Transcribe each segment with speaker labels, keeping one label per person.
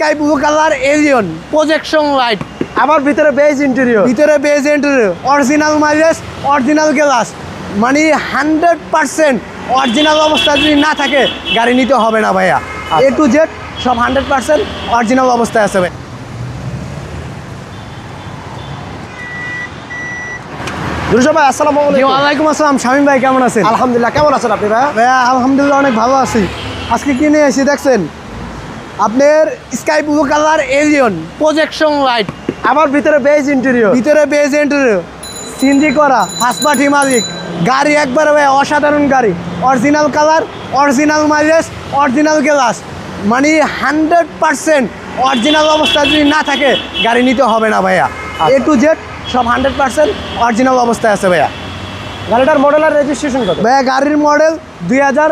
Speaker 1: Sky blue colour Allion. Projection light
Speaker 2: আমার ভিতরে beige interior
Speaker 1: ভিতরে beige interior original mileage original glass মানে hundred percent original অবস্থা যদি না থাকে গাড়ি নিতে হবে না ভাইয়া। এ টু জেড সব হান্ড্রেড পার্সেন্ট অরিজিনাল অবস্থায় আছে ভাই।
Speaker 2: দুশো ভাই আসসালামু আলাইকুম।
Speaker 1: ওয়ালাইকুম আসসালাম। শামীম ভাই কেমন আছেন?
Speaker 2: আলহামদুলিল্লাহ কেমন আছেন আপনি ভাই?
Speaker 1: ভাইয়া আলহামদুলিল্লাহ অনেক ভালো আছি। আজকে কি নিয়ে এসেছি দেখছেন? আপনার sky blue colour Allion. Projection light
Speaker 2: আমার ভিতরে বেজ ইন্টেরিয়র
Speaker 1: ভিতরে বেজ এন্টারিয়র সিনজি করা ফার্স্ট পার্টি মালিক। গাড়ি একবারে ভাই অসাধারণ গাড়ি। Original colour original mileage original glass মানে হান্ড্রেড পার্সেন্ট অরিজিনাল অবস্থা যদি না থাকে গাড়ি নিতে হবে না ভাইয়া। এ টু জেড সব হান্ড্রেড পার্সেন্ট অরিজিনাল অবস্থায় আছে ভাইয়া।
Speaker 2: গাড়িটার মডেল আর রেজিস্ট্রেশন কত?
Speaker 1: ভাইয়া গাড়ির মডেল দুই হাজার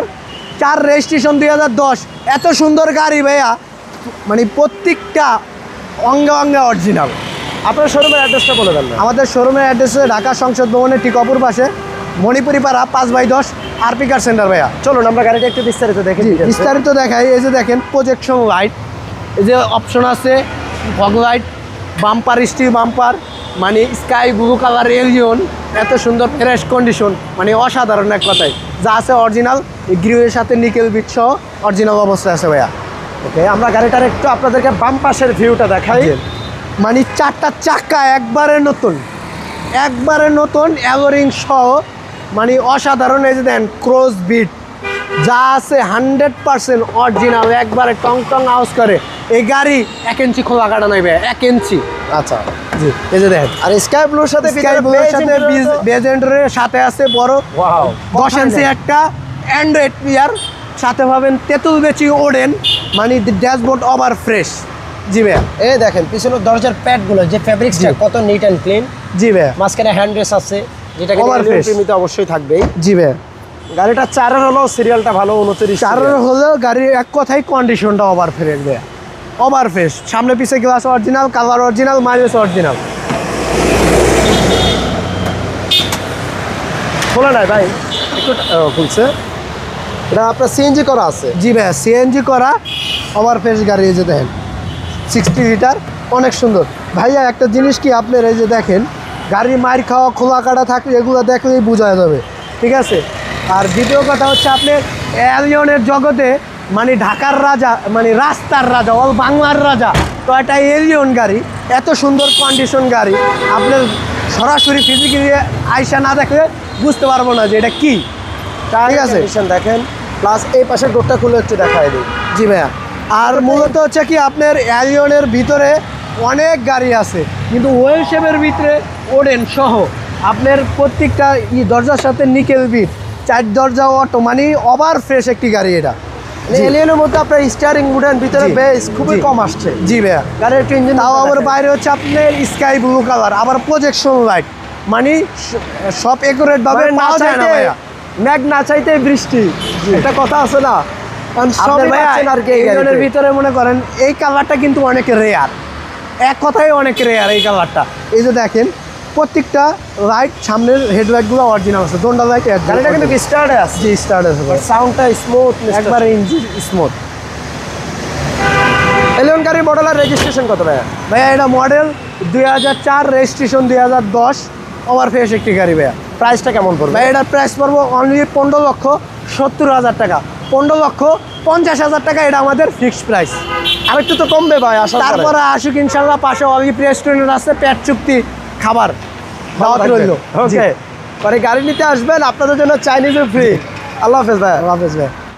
Speaker 1: চার রেজিস্ট্রেশন দুই হাজার দশ। এত সুন্দর গাড়ি ভাইয়া। মানে প্রত্যেকটা অঙ্গে অঙ্গে অরিজিনাল
Speaker 2: আপনার শোরুমের অ্যাড্রেসটা বলে দেন
Speaker 1: আমাদের শোরুমের অ্যাড্রেস ঢাকা সংসদ ভবনের ঠিক অপর পাশে মণিপুরি পাড়া পাঁচ বাই দশ আরপি কার সেন্টার ভাইয়া।
Speaker 2: চলুন আমরা গাড়িটা একটু বিস্তারিত দেখে।
Speaker 1: বিস্তারিত দেখাই। এই যে দেখেন প্রজেকশন লাইট এই যে অপশন আছে fog light bumper steel bumper মানে স্কাই ব্লু কালার এলিয়ন এত সুন্দর ফ্রেশ কন্ডিশন মানে অসাধারণ এক কথায়। যা আছে অরিজিনাল গ্রিউয়ের সাথে নিকেল বিট সহ অরিজিনাল অবস্থায় আছে ভাইয়া।
Speaker 2: ওকে আমরা গাড়িটার একটু আপনাদেরকে বাম পাশের ভিউটা দেখাই।
Speaker 1: মানে চারটা চাক্কা একবারে নতুন একবারে নতুন অ্যালোরিং সহ মানে অসাধারণ এই যে দেন ক্রস বিট যা আছে হান্ড্রেড পার্সেন্ট অরিজিনাল একবারে টং টং আউজ করে। এই গাড়ি এক ইঞ্চি খোলা কাটা নাই ভাই এক ইঞ্চি।
Speaker 2: আচ্ছা।
Speaker 1: জি এই যে দেখেন।
Speaker 2: আর স্কাই ব্লুর সাথে
Speaker 1: স্কাই ব্লুর সাথে বেজেন্ডারের সাথে আছে বড়।
Speaker 2: ওয়াও
Speaker 1: দশ ইঞ্চি একটা অ্যান্ড্রয়েড প্লেয়ার সাথে পাবেন তেঁতুল বেচি ওডেন মানে ড্যাশবোর্ড ওভার ফ্রেশ জি ভাইয়া।
Speaker 2: এই দেখেন পিছনের দরজার প্যাডগুলো যে ফ্যাব্রিক্সটা কত নিট অ্যান্ড ক্লিন
Speaker 1: জি ভাইয়া।
Speaker 2: মাঝখানে হ্যান্ড রেস আছে যেটা অবশ্যই থাকবেই।
Speaker 1: জি ভাইয়া।
Speaker 2: গাড়িটা চারের হলো সিরিয়ালটা ভালো উনত্রিশ
Speaker 1: কারণ হলো গাড়ির এক কথাই কন্ডিশনটা ওভার ফ্রেশ দেয়া ওভার ফ্রেশ সামনে পিছে glass original colour original mileage original
Speaker 2: খোলা নাই ভাই। একটু খুলছে। এটা আপনার সিএনজি করা আছে?
Speaker 1: জি ভাইয়া সিএনজি করা ওভার ফ্রেশ গাড়ি এই যে দেখেন। সিক্সটি লিটার অনেক সুন্দর। ভাইয়া একটা জিনিস কি আপনার এই যে দেখেন গাড়ির মার খাওয়া খোলা কাটা থাকলে এগুলো দেখলেই বোঝা যাবে। ঠিক আছে? আর দ্বিতীয় কথা হচ্ছে আপনার অ্যালিয়নের জগতে মানে ঢাকার রাজা মানে রাস্তার রাজা অল বাংলার রাজা তো একটা এলিয়ন গাড়ি এত সুন্দর কন্ডিশন গাড়ি আপনার সরাসরি ফিজিক্যালি আইসা না দেখলে বুঝতে পারব না যে এটা কি। ঠিক আছে।
Speaker 2: দেখেন প্লাস এই পাশের ডোরটা খুলে একটু দেখাই দিই।
Speaker 1: জি ভাইয়া। আর মূলত হচ্ছে কি আপনার অ্যালিয়নের ভিতরে অনেক গাড়ি আছে কিন্তু ওয়েল শেপের ভিতরে ওডেন সহ আপনার প্রত্যেকটা ই দরজার সাথে নিকেল বিট চার দরজা অটো মানে ওভার ফ্রেশ একটি গাড়ি এটা।
Speaker 2: এলিয়নের মধ্যে আপনার স্টিয়ারিং উডেন ভিতরে বেস খুবই কম আসছে।
Speaker 1: জি ভাইয়া।
Speaker 2: গাড়ির একটু ইঞ্জিন
Speaker 1: তাও আবার বাইরে হচ্ছে আপনার স্কাই ব্লু কালার আবার প্রজেকশন লাইট মানে সব একুরেট ভাবে
Speaker 2: মানে না
Speaker 1: যায় না ভাইয়া।
Speaker 2: ম্যাগ না চাইতে বৃষ্টি। একটা কথা আছে না? আর
Speaker 1: ভিতরে মনে করেন এই কালারটা কিন্তু অনেক রেয়ার এক কথাই অনেক রেয়ার এই কালারটা এই যে দেখেন প্রত্যেকটা লাইট সামনের হেডলাইটগুলো অরিজিনাল আছে। দোনটা লাইট
Speaker 2: গাড়িটা কিন্তু স্টার্টে আছে।
Speaker 1: জি স্টার্ট আছে।
Speaker 2: সাউন্ডটা স্মুথ
Speaker 1: একবার ইঞ্জিন স্মুথ
Speaker 2: এলিয়ন গাড়ির মডেল আর রেজিস্ট্রেশন কত ভাইয়া?
Speaker 1: ভাইয়া এটা মডেল দুই হাজার চার রেজিস্ট্রেশন দুই হাজার দশ ওভার ফ্রেশ একটি গাড়ি ভাইয়া।
Speaker 2: প্রাইসটা কেমন পড়বে?
Speaker 1: ভাই এটার প্রাইস পড়ব অনলি পনেরো লক্ষ সত্তর হাজার টাকা। পনেরো লক্ষ পঞ্চাশ হাজার টাকা এটা আমাদের ফিক্সড প্রাইস
Speaker 2: আর একটু তো কমবে ভাই আশা
Speaker 1: তারপরে আসুক ইনশাল্লাহ পাশে অলিভ রেস্টুরেন্ট আছে পেট চুক্তি খাবার দাওয়াত রইল।
Speaker 2: ওকে পরে গাড়ি নিতে আসবেন আপনাদের জন্য চাইনিজও ফ্রি আল্লাহ হাফেজ ভাই।
Speaker 1: আল্লাহ হাফেজ ভাই।